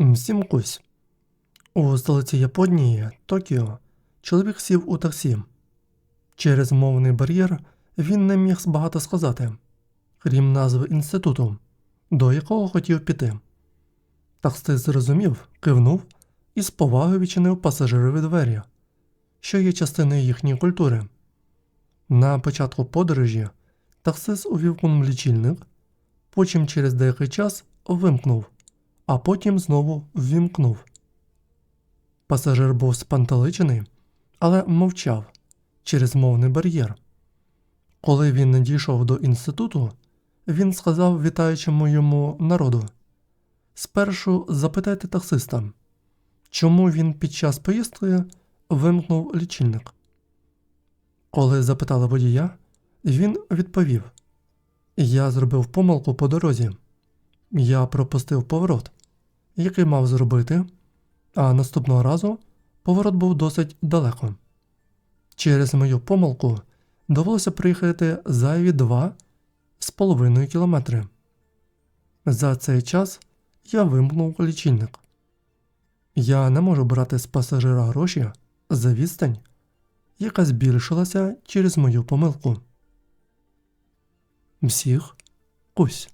Всім кусь. У столиці Японії, Токіо, чоловік сів у таксі. Через мовний бар'єр він не міг багато сказати, крім назви інституту, до якого хотів піти. Таксист зрозумів, кивнув і з повагою відчинив пасажирові двері, що є частиною їхньої культури. На початку подорожі таксист увімкнув лічильник, потім через деякий час вимкнув а потім знову ввімкнув. Пасажир був спантеличений, але мовчав через мовний бар'єр. Коли він не дійшов до інституту, він сказав вітаючому йому народу: Спершу запитайте таксиста, чому він під час поїздки вимкнув лічильник. Коли запитали водія, він відповів: Я зробив помилку по дорозі. Я пропустив поворот, який мав зробити, а наступного разу поворот був досить далеко. Через мою помилку довелося приїхати зайві два з половиною кілометри. За цей час я вимкнув лічильник. Я не можу брати з пасажира гроші за відстань, яка збільшилася через мою помилку. Всіх кусь.